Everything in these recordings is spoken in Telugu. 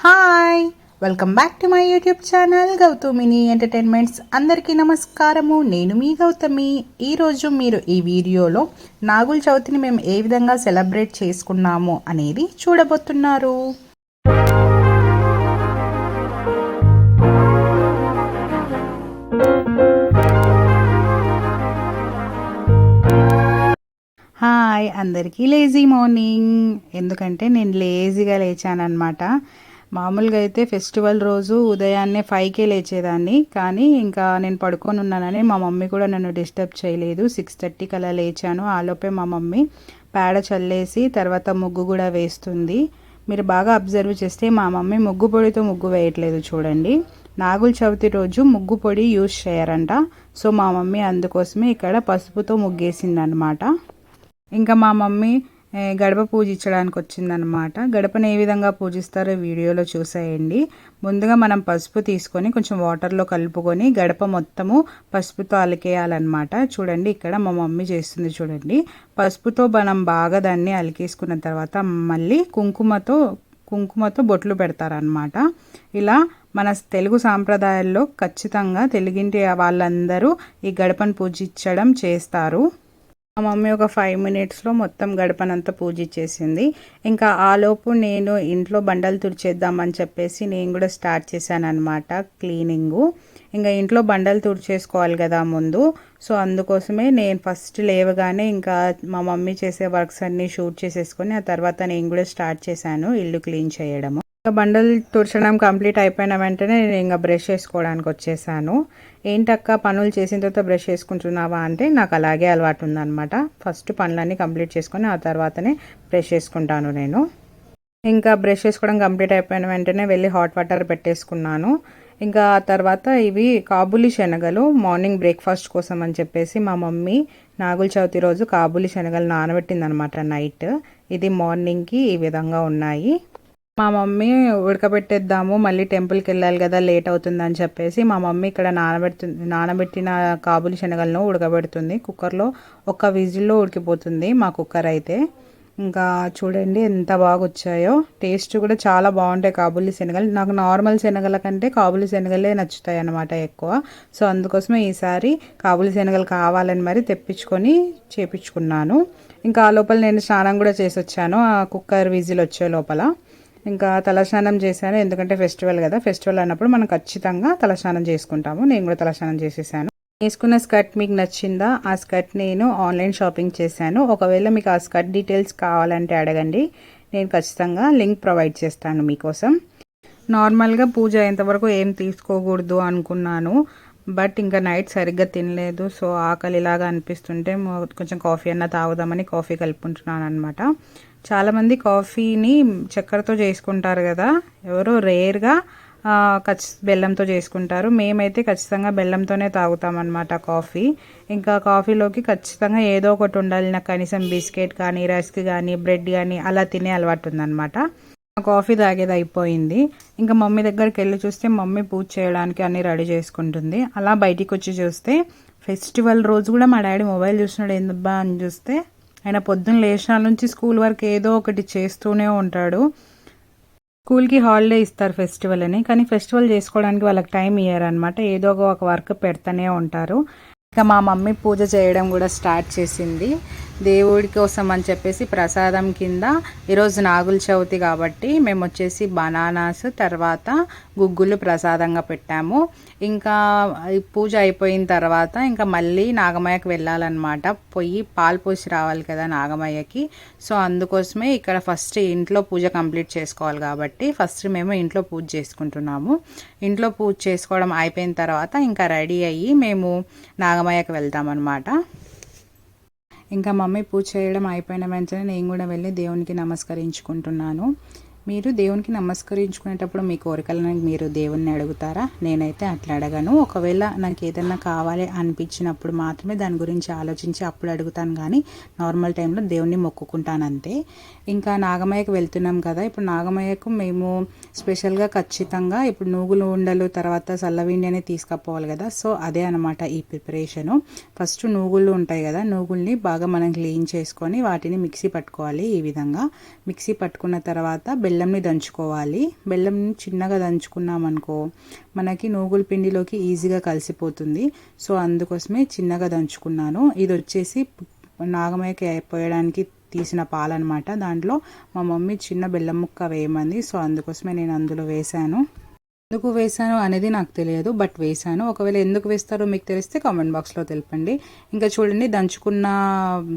Hi! Welcome back to my YouTube channel Gautamini entertainments. అందరికీ నమస్కారము. నేను మీ గౌతమి. ఈరోజు మీరు ఈ వీడియోలో నాగుల చవితిని మేము ఏ విధంగా సెలబ్రేట్ చేసుకున్నాము అనేది చూడబోతున్నారు. హాయ్! అందరికీ లేజీ మార్నింగ్. ఎందుకంటే నేను లేజీగా లేచాను అనమాట మామూలుగా అయితే ఫెస్టివల్ రోజు ఉదయాన్నే ఫైవ్కే లేచేదాన్ని కానీ ఇంకా నేను పడుకొని ఉన్నానని మా మమ్మీ కూడా నన్ను డిస్టర్బ్ చేయలేదు. సిక్స్ థర్టీకి అలా లేచాను. ఆలోపే మా మమ్మీ పేడ చల్లేసి తర్వాత ముగ్గు కూడా వేస్తుంది. మీరు బాగా అబ్జర్వ్ చేస్తే మా మమ్మీ ముగ్గు పొడితో ముగ్గు వేయట్లేదు చూడండి. నాగుల చవితి రోజు ముగ్గు పొడి యూజ్ చేయరంట. సో మా మమ్మీ అందుకోసమే ఇక్కడ పసుపుతో ముగ్గేసింది అనమాట ఇంకా మా మమ్మీ గడప పూజించడానికి వచ్చిందనమాట గడపను ఏ విధంగా పూజిస్తారో వీడియోలో చూసేయండి. ముందుగా మనం పసుపు తీసుకొని కొంచెం వాటర్లో కలుపుకొని గడప మొత్తము పసుపుతో అలికేయాలన్నమాట. చూడండి ఇక్కడ మా మమ్మీ చేస్తుంది చూడండి. పసుపుతో మనం బాగా దాన్ని అలికేసుకున్న తర్వాత మళ్ళీ కుంకుమతో కుంకుమతో బొట్లు పెడతారనమాట ఇలా మన తెలుగు సాంప్రదాయాల్లో ఖచ్చితంగా తెలుగింటి వాళ్ళందరూ ఈ గడపను పూజించడం చేస్తారు. మా మమ్మీ ఒక ఫైవ్ మినిట్స్లో మొత్తం గడపనంతా పూజించేసింది ఇంకా ఆలోపు నేను ఇంట్లో బండలు తుడిచేద్దామని చెప్పేసి నేను కూడా స్టార్ట్ చేశాను అనమాట క్లీనింగు ఇంకా ఇంట్లో బండలు తుడిచేసుకోవాలి కదా ముందు. సో అందుకోసమే నేను ఫస్ట్ లేవగానే ఇంకా మా మమ్మీ చేసే వర్క్స్ అన్నీ షూట్ చేసేసుకొని ఆ తర్వాత నేను కూడా స్టార్ట్ చేశాను ఇల్లు క్లీన్ చేయడము. ఇంకా బండలు తుడచడం కంప్లీట్ అయిపోయిన వెంటనే నేను ఇంకా బ్రష్ చేసుకోవడానికి వచ్చేసాను. ఏంటక్క పనులు చేసిన తర్వాత బ్రష్ చేసుకుంటున్నావా అంటే నాకు అలాగే అలవాటు ఉందన్నమాట. ఫస్ట్ పనులన్నీ కంప్లీట్ చేసుకొని ఆ తర్వాతనే బ్రష్ చేసుకుంటాను నేను. ఇంకా బ్రష్ చేసుకోవడం కంప్లీట్ అయిపోయిన వెంటనే వెళ్ళి హాట్ వాటర్ పెట్టేసుకున్నాను. ఇంకా ఆ తర్వాత ఇవి కాబూలి శనగలు మార్నింగ్ బ్రేక్ఫాస్ట్ కోసం అని చెప్పేసి మా మమ్మీ నాగుల చవితి రోజు కాబూలి శనగలు నానబెట్టిందనమాట నైట్. ఇది మార్నింగ్కి ఈ విధంగా ఉన్నాయి. మా మమ్మీ ఉడకబెట్టేద్దాము మళ్ళీ టెంపుల్కి వెళ్ళాలి కదా లేట్ అవుతుందని చెప్పేసి మా మమ్మీ ఇక్కడ నానబెడుతుంది నానబెట్టిన కాబులి శనగలను ఉడకబెడుతుంది. కుక్కర్లో ఒక విజిల్లో ఉడికిపోతుంది మా కుక్కర్ అయితే. ఇంకా చూడండి ఎంత బాగా వచ్చాయో టేస్ట్ కూడా చాలా బాగుంటాయి కాబులి శనగలు. నాకు నార్మల్ శనగల కంటే కాబులి శనగలే నచ్చుతాయి అన్నమాట ఎక్కువ. సో అందుకోసమే ఈసారి కాబులి శనగలు కావాలని మరి తెప్పించుకొని చేపించుకున్నాను. ఇంకా ఆ లోపల నేను స్నానం కూడా చేసి వచ్చాను ఆ కుక్కర్ విజిల్ వచ్చే లోపల. ఇంకా తలస్నానం చేశాను. ఎందుకంటే ఫెస్టివల్ కదా. ఫెస్టివల్ అన్నప్పుడు మనం ఖచ్చితంగా తలస్నానం చేసుకుంటాము. నేను కూడా తలస్నానం చేసేసాను. వేసుకున్న స్కర్ట్ మీకు నచ్చిందా? ఆ స్కర్ట్ నేను ఆన్లైన్ షాపింగ్ చేశాను. ఒకవేళ మీకు ఆ స్కర్ట్ డీటెయిల్స్ కావాలంటే అడగండి. నేను ఖచ్చితంగా లింక్ ప్రొవైడ్ చేస్తాను మీకోసం. నార్మల్గా పూజ అయ్యేంతవరకు ఏం తీసుకోకూడదు అనుకున్నాను. బట్ ఇంకా నైట్ సరిగ్గా తినలేదు. సో ఆకలి ఇలాగా అనిపిస్తుంటే కొంచెం కాఫీ అన్న తాగుదామని కాఫీ కలుపుకుంటున్నాను అనమాట చాలామంది కాఫీని చక్కెరతో చేసుకుంటారు కదా. ఎవరో రేర్గా ఖచ్చి బెల్లంతో చేసుకుంటారు. మేమైతే ఖచ్చితంగా బెల్లంతోనే తాగుతామన్నమాట కాఫీ. ఇంకా కాఫీలోకి ఖచ్చితంగా ఏదో ఒకటి ఉండాలి. నాకు కనీసం బిస్కెట్ కానీ రస్క్ కానీ బ్రెడ్ కానీ అలా తినే అలవాటు ఉందన్నమాట. కాఫీ తాగేది అయిపోయింది. ఇంకా మమ్మీ దగ్గరికి వెళ్ళి చూస్తే మమ్మీ పూజ చేయడానికి అన్ని రెడీ చేసుకుంటుంది. అలా బయటికి వచ్చి చూస్తే ఫెస్టివల్ రోజు కూడా మా డాడీ మొబైల్ చూసినాడు ఎందుబ్బా అని చూస్తే ఆయన పొద్దున్న లేచిన నుంచి స్కూల్ వరకు ఏదో ఒకటి చేస్తూనే ఉంటాడు. స్కూల్కి హాలిడే ఇస్తారు ఫెస్టివల్ అని. కానీ ఫెస్టివల్ చేసుకోవడానికి వాళ్ళకి టైం ఇయ్యారు అనమాట ఏదో ఒక వర్క్ పెడతానే ఉంటారు. ఇంకా మా మమ్మీ పూజ చేయడం కూడా స్టార్ట్ చేసింది. దేవుడి కోసం అని చెప్పేసి ప్రసాదం కింద ఈరోజు నాగుల చవితి కాబట్టి మేము వచ్చేసి బనానాస్ తర్వాత గుగ్గులు ప్రసాదంగా పెట్టాము. ఇంకా పూజ అయిపోయిన తర్వాత ఇంకా మళ్ళీ నాగమయ్యకి వెళ్ళాలన్నమాట. పొయ్యి పాలు పోసి రావాలి కదా నాగమయ్యకి. సో అందుకోసమే ఇక్కడ ఫస్ట్ ఇంట్లో పూజ కంప్లీట్ చేసుకోవాలి కాబట్టి ఫస్ట్ మేము ఇంట్లో పూజ చేసుకుంటున్నాము. ఇంట్లో పూజ చేసుకోవడం అయిపోయిన తర్వాత ఇంకా రెడీ అయ్యి మేము నాగమయ్యకి వెళ్తామన్నమాట. ఇంకా మమ్మీ పూజ చేయడం అయిపోయిన వెంటనే నేను కూడా వెళ్ళి దేవునికి నమస్కరించుకుంటున్నాను. మీరు దేవునికి నమస్కరించుకునేటప్పుడు మీ కోరికలను మీరు దేవుణ్ణి అడుగుతారా? నేనైతే అట్లా అడగను. ఒకవేళ నాకు ఏదైనా కావాలి అనిపించినప్పుడు మాత్రమే దాని గురించి ఆలోచించి అప్పుడు అడుగుతాను కానీ నార్మల్ టైంలో దేవుణ్ణి మొక్కుకుంటాను అంతే. ఇంకా నాగమయ్యకు వెళ్తున్నాం కదా ఇప్పుడు నాగమయ్యకు మేము స్పెషల్గా ఖచ్చితంగా ఇప్పుడు నూగులు ఉండలు తర్వాత సల్లవిండి అనేది తీసుకపోవాలి కదా. సో అదే అనమాట ఈ ప్రిపరేషను ఫస్ట్ నూగులు ఉంటాయి కదా నూగుల్ని బాగా మనం క్లీన్ చేసుకొని వాటిని మిక్సీ పట్టుకోవాలి ఈ విధంగా. మిక్సీ పట్టుకున్న తర్వాత బెల్లంని దంచుకోవాలి. బెల్లంని చిన్నగా దంచుకున్నామనుకో మనకి నూగుల పిండిలోకి ఈజీగా కలిసిపోతుంది. సో అందుకోసమే చిన్నగా దంచుకున్నాను. ఇది వచ్చేసి నాగమయ్యకి పోయడానికి తీసిన పాలనమాట. దాంట్లో మా మమ్మీ చిన్న బెల్లం ముక్క వేయమంది. సో అందుకోసమే నేను అందులో వేశాను. ఎందుకు వేసాను అనేది నాకు తెలియదు బట్ వేసాను ఒకవేళ ఎందుకు వేస్తారో మీకు తెలిస్తే కామెంట్ బాక్స్లో తెలపండి. ఇంకా చూడండి దంచుకున్న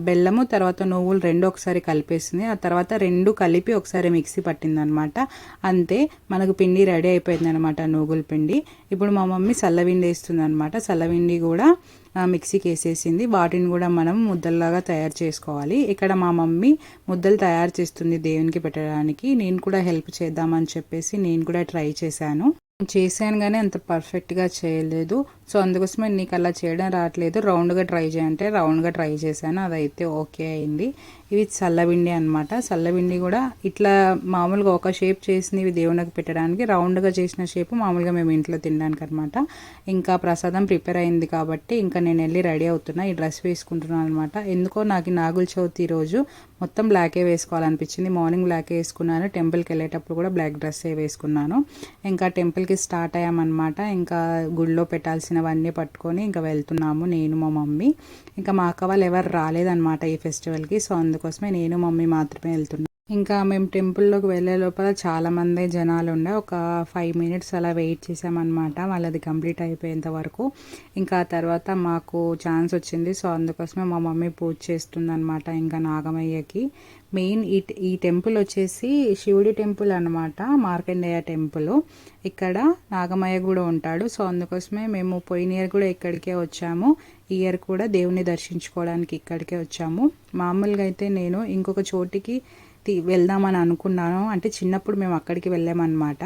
బెల్లము తర్వాత నువ్వులు రెండు ఒకసారి కలిపేసింది. ఆ తర్వాత రెండు కలిపి ఒకసారి మిక్సీ పట్టిందనమాట. అంతే మనకు పిండి రెడీ అయిపోయింది అనమాట నువ్వుల పిండి. ఇప్పుడు మా మమ్మీ చల్లవిండి వేస్తుంది అనమాట చల్లవిండి కూడా మిక్సీకి వేసేసింది. వాటిని కూడా మనం ముద్దల్లాగా తయారు చేసుకోవాలి. ఇక్కడ మా మమ్మీ ముద్దలు తయారు చేస్తుంది దేవునికి పెట్టడానికి. నేను కూడా హెల్ప్ చేద్దామని చెప్పేసి నేను కూడా ట్రై చేశాను. చేశాను కానీ అంత పర్ఫెక్ట్గా చేయలేదు. సో అందుకోసమే నీకు అలా చేయడం రావట్లేదు. రౌండ్గా ట్రై చేయంటే రౌండ్గా ట్రై చేశాను. అదైతే ఓకే అయింది. ఇవి చల్లబిండి అనమాట చల్లబిండి కూడా ఇట్లా మామూలుగా ఒక షేప్ చేసింది ఇవి దేవునికి పెట్టడానికి రౌండ్గా చేసిన షేప్ మామూలుగా మేము ఇంట్లో తినడానికి అనమాట ఇంకా ప్రసాదం ప్రిపేర్ అయింది కాబట్టి ఇంకా నేను వెళ్ళి రెడీ అవుతున్నా. ఈ డ్రెస్ వేసుకుంటున్నాను అనమాట ఎందుకో నాకు నాగుల చవితి రోజు మొత్తం బ్లాకే వేసుకోవాలనిపించింది. మార్నింగ్ బ్లాకే వేసుకున్నాను. టెంపుల్కి వెళ్ళేటప్పుడు కూడా బ్లాక్ డ్రెస్సే వేసుకున్నాను. ఇంకా టెంపుల్కి స్టార్ట్ అయ్యామన్నమాట. ఇంకా గుడిలో కావాల్సినవన్నీ పట్టుకొని ఇంకా వెళ్తున్నాము నేను మా మమ్మీ. ఇంకా మా అక్క వాళ్ళు ఎవరు రాలేదన్నమాట ఈ ఫెస్టివల్కి. సో అందుకోసమే నేను మమ్మీ మాత్రమే వెళ్తున్నాను ఇంకా మేము టెంపుల్లోకి వెళ్ళే లోపల చాలామంది జనాలు ఉండే ఒక ఫైవ్ మినిట్స్ అలా వెయిట్ చేసామన్నమాట. వాళ్ళది కంప్లీట్ అయిపోయేంత వరకు. ఇంకా తర్వాత మాకు ఛాన్స్ వచ్చింది. సో అందుకోసమే మా మమ్మీ పూజ చేస్తుందనమాట ఇంకా నాగమయ్యకి. మెయిన్ ఈ ఈ టెంపుల్ వచ్చేసి శివుడి టెంపుల్ అనమాట మార్కండేయ టెంపుల్. ఇక్కడ నాగమయ్య కూడా ఉంటాడు. సో అందుకోసమే మేము పోయిన ఇయర్ కూడా ఇక్కడికే వచ్చాము. ఈ ఇయర్ కూడా దేవుని దర్శించుకోవడానికి ఇక్కడికే వచ్చాము. మామూలుగా అయితే నేను ఇంకొక చోటికి వెళ్దామని అనుకున్నాను. అంటే చిన్నప్పుడు మేము అక్కడికి వెళ్ళామన్నమాట.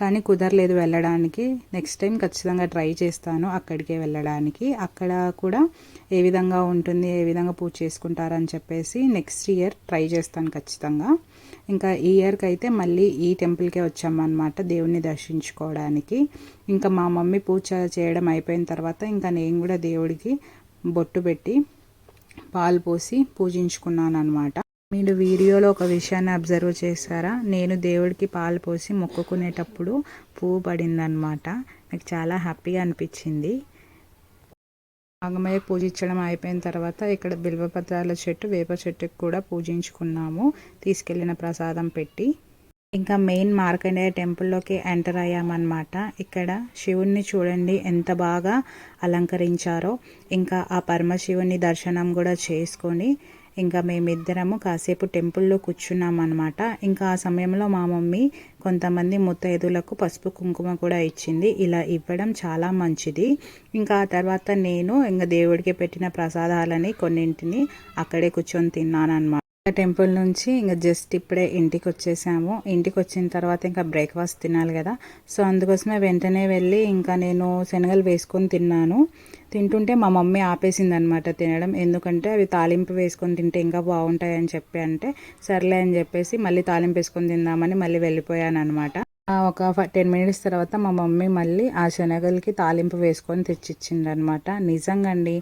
కానీ కుదరలేదు వెళ్ళడానికి. నెక్స్ట్ టైం ఖచ్చితంగా ట్రై చేస్తాను అక్కడికే వెళ్ళడానికి. అక్కడ కూడా ఏ విధంగా ఉంటుంది ఏ విధంగా పూజ చేసుకుంటారని చెప్పేసి నెక్స్ట్ ఇయర్ ట్రై చేస్తాను ఖచ్చితంగా. ఇంకా ఈ ఇయర్కి అయితే మళ్ళీ ఈ టెంపుల్కే వచ్చామన్నమాట దేవుణ్ణి దర్శించుకోవడానికి. ఇంకా మా మమ్మీ పూజ చేయడం అయిపోయిన తర్వాత ఇంకా నేను కూడా దేవుడికి బొట్టు పెట్టి పాలు పోసి పూజించుకున్నాను అనమాట మీరు వీడియోలో ఒక విషయాన్ని అబ్జర్వ్ చేశారా? నేను దేవుడికి పాలు పోసి మొక్కుకునేటప్పుడు పువ్వు పడిందనమాట నాకు చాలా హ్యాపీగా అనిపించింది. నాగమయ్య పూజించడం అయిపోయిన తర్వాత ఇక్కడ బిల్వపత్రాల చెట్టు వేప చెట్టుకు కూడా పూజించుకున్నాము. తీసుకెళ్ళిన ప్రసాదం పెట్టి. ఇంకా మెయిన్ మార్కండేయ టెంపుల్లోకి ఎంటర్ అయ్యామన్నమాట. ఇక్కడ శివుణ్ణి చూడండి ఎంత బాగా అలంకరించారో. ఇంకా ఆ పరమశివుని దర్శనం కూడా చేసుకొని ఇంకా మేమిద్దరము కాసేపు టెంపుల్లో కూర్చున్నాం అనమాట ఇంకా ఆ సమయంలో మా మమ్మీ కొంతమంది ముత్తైదులకు పసుపు కుంకుమ కూడా ఇచ్చింది. ఇలా ఇవ్వడం చాలా మంచిది. ఇంకా ఆ తర్వాత నేను ఇంకా దేవుడికి పెట్టిన ప్రసాదాలని కొన్నింటిని అక్కడే కూర్చొని తిన్నాను అనమాట టెంపుల్ నుంచి ఇంకా జస్ట్ ఇప్పుడే ఇంటికి వచ్చేసాము ఇంటికి వచ్చిన తర్వాత ఇంకా బ్రేక్ఫాస్ట్ తినాలి కదా. సో అందుకోసమే వెంటనే వెళ్ళి ఇంకా నేను శనగలు వేసుకొని తిన్నాను. తింటుంటే మా మమ్మీ ఆపేసింది అనమాట తినడం. ఎందుకంటే అవి తాలింపు వేసుకొని తింటే ఇంకా బాగుంటాయని చెప్పి అంటే సర్లే అని చెప్పేసి మళ్ళీ తాలింపు వేసుకొని తిందామని మళ్ళీ వెళ్ళిపోయాను అనమాట ఒక టెన్ మినిట్స్ తర్వాత మా మమ్మీ మళ్ళీ ఆ శనగలకి తాలింపు వేసుకొని తెచ్చిచ్చింది అనమాట నిజంగా అండి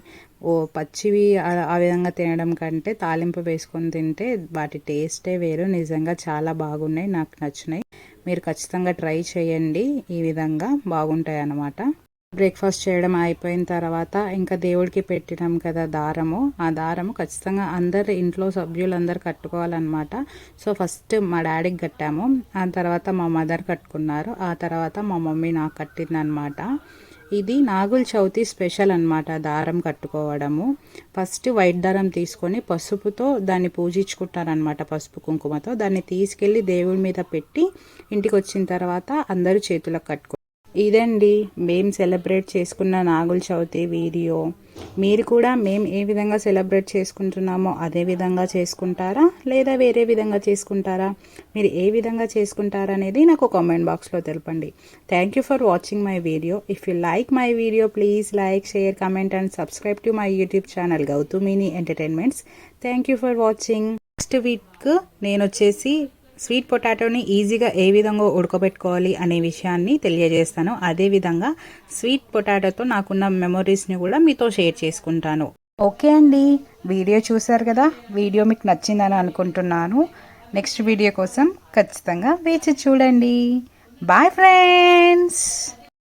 ఓ పచ్చివి ఆ విధంగా తినడం కంటే తాలింపు వేసుకొని తింటే వాటి టేస్టే వేరు. నిజంగా చాలా బాగున్నాయి నాకు నచ్చినాయి. మీరు ఖచ్చితంగా ట్రై చేయండి ఈ విధంగా బాగుంటాయి అన్నమాట బ్రేక్ఫాస్ట్ చేయడం అయిపోయిన తర్వాత ఇంకా దేవుడికి పెట్టినాం కదా దారము. ఆ దారము ఖచ్చితంగా అందరు ఇంట్లో సభ్యులందరూ కట్టుకోవాలన్నమాట. సో ఫస్ట్ మా డాడీకి కట్టాము. ఆ తర్వాత మా మదర్ కట్టుకున్నారు. ఆ తర్వాత మా మమ్మీ నాకు కట్టిందనమాట ఇది నాగుల చవితి స్పెషల్ అనమాట దారం కట్టుకోవడము. ఫస్ట్ వైట్ దారం తీసుకొని పసుపుతో దాన్ని పూజించుకుంటారనమాట పసుపు కుంకుమతో. దాన్ని తీసుకెళ్ళి దేవుడి మీద పెట్టి ఇంటికి వచ్చిన తర్వాత అందరూ చేతులకు కట్టుకో ఇదండి. మేము సెలబ్రేట్ చేసుకున్న నాగుల చవితి వీడియో. మీరు కూడా మేము ఏ విధంగా సెలబ్రేట్ చేసుకుంటున్నామో అదే విధంగా చేసుకుంటారా? లేదా వేరే విధంగా చేసుకుంటారా? మీరు ఏ విధంగా చేసుకుంటారా అనేది నాకు కామెంట్ బాక్స్లో తెలపండి. Thank you for watching my video if you like my video please like share comment and subscribe to my YouTube channel Gautamini entertainments thank you for watching next week నేను వచ్చేసి స్వీట్ పొటాటోని ఈజీగా ఏ విధంగా ఉడకబెట్టుకోవాలి అనే విషయాన్ని తెలియజేస్తాను. అదేవిధంగా స్వీట్ పొటాటోతో నాకున్న మెమొరీస్ని కూడా మీతో షేర్ చేసుకుంటాను. ఓకే అండి. వీడియో చూసారు కదా? వీడియో మీకు నచ్చిందని అనుకుంటున్నాను. నెక్స్ట్ వీడియో కోసం ఖచ్చితంగా వేచి చూడండి. Bye friends!